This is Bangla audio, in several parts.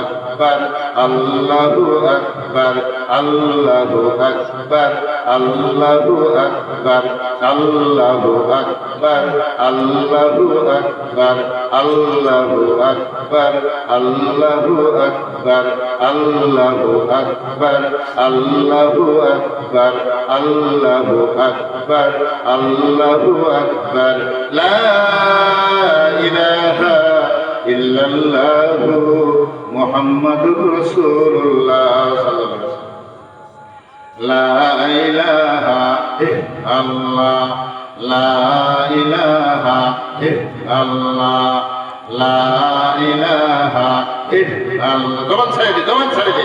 আকবার আল্লাহু আকবার আল্লাহু আকবার আল্লাহু আকবার আল্লাহু আকবার আল্লাহু আকবার আল্লাহু আকবার আল্লাহু আকবার আল্লাহু আকবার আল্লাহু আকবার আল্লাহু আকবার আল্লাহু আকবার লা ইলাহা ইল্লাল্লাহু মুহাম্মাদুর রাসূলুল্লাহ সাল্লাল্লাহু আলাইহি লা ইলাহা ইল্লাল্লাহ, লা ইলাহা ইল্লাল্লাহ, লা ইলাহা ইল্লাল্লাহ। দমান ছেড়ে দে দমান ছেড়ে দে।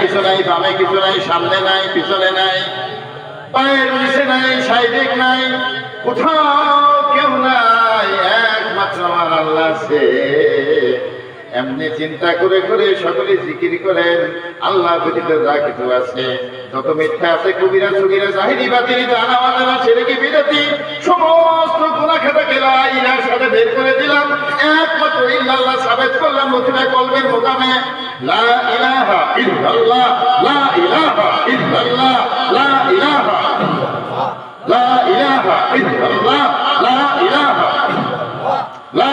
কিছু নাই বামে কিছু নাই সামনে নাই পিছনে নাই। পায়ের নিচে নাই সাইডিক নাই কোথাও কেউ নাই একমাত্র আমার আল্লাহ আছে। এমনি চিন্তা করে করে সকলে জিকির করেন। আল্লাহ ব্যতীত যা কিছু আছে, যত মিথ্যা আছে, কবিরা সগিরা জাহিরি বাতিরি দানা মাদানা ছেলেকে বিরতি, সমস্ত গুণা খাতাকে ইলার সাথে বের করে দিলাম। একমাত্র ইল্লাল্লাহ সাবেত করলাম মদিনা কলবের মোকামে। লা ইলাহা ইল্লাল্লাহ, লা ইলাহা ইল্লাল্লাহ, লা ইলাহা লা ইলাহা ইল্লাল্লাহ, লা ইলাহা লা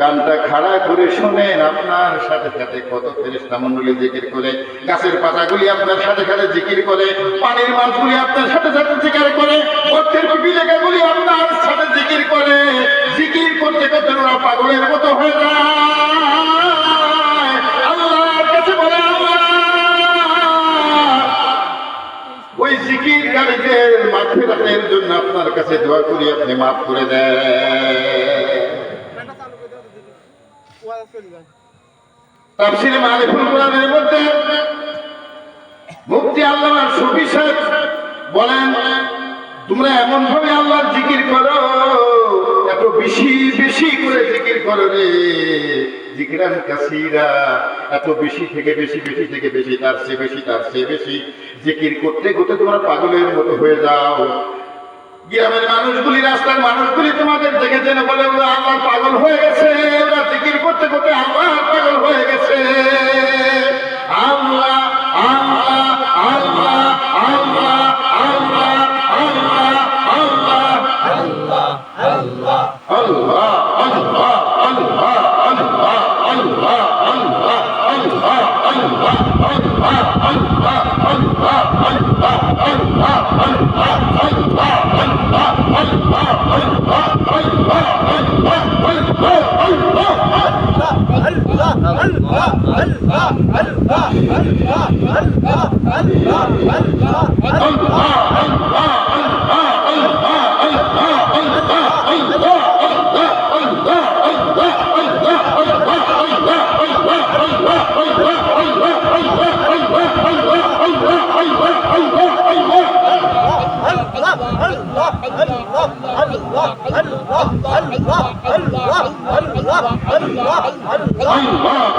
কানটা খাড়া করে শোনেন আপনার সাথে সাথে কত ফেরেস্তা মন্ডলী জিকির করে, গাছের পাতাগুলি আপনার সাথে সাথে জিকির করে, পানির মাছগুলি আপনার সাথে সাথে জিকির করে অর্থের বিলেখাগুলি আপনার সাথে জিকির করে। জিকির করতে করতে ওরা পাগলের মতো হয়ে যায়? আল্লাহর কাছে বলে ওই জিকির কারীদের মাফিরাতের জন্য আপনার কাছে দোয়া করি, আপনি মাফ করে দেন। কোরআনের মধ্যে সাহেব বলেন, তোমরা এমন ভাবে আল্লাহর জিকির করো, এত বেশি বেশি করে জিকির করো রে। জিকিরান কাসিরা। এত বেশি থেকে বেশি বেশি থেকে বেশি, তার চেয়ে বেশি, তার চেয়ে বেশি। জিকির করতে করতে তোমরা পাগলের মতো হয়ে যাও। গ্রামের মানুষগুলি, রাস্তার মানুষগুলি তোমাদের দেখে যেন বলে আল্লাহ পাগল হয়ে গেছে, ওরা জিকির করতে করতে আল্লাহ পাগল হয়ে গেছে। আল্লাহ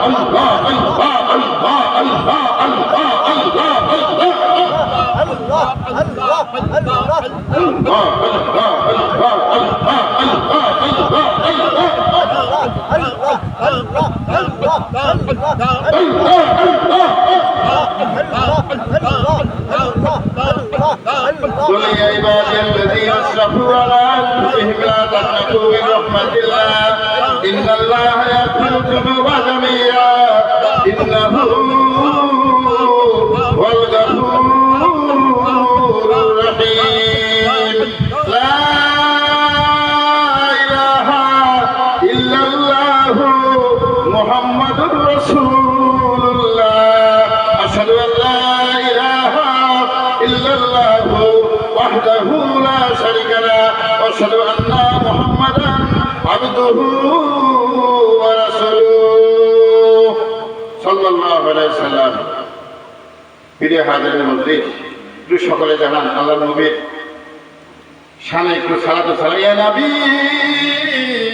Allah قل يا عبادي الذين اسرفوا على انفسهم لا تقنطوا من رحمة الله ان الله يغفر الذنوب ورسوله صلى الله عليه وسلم প্রিয় হাজারের মধ্যে একটু সকলে জানান আল্লাহ নবীর শানে একটু সালাতে সালাইয়া নবী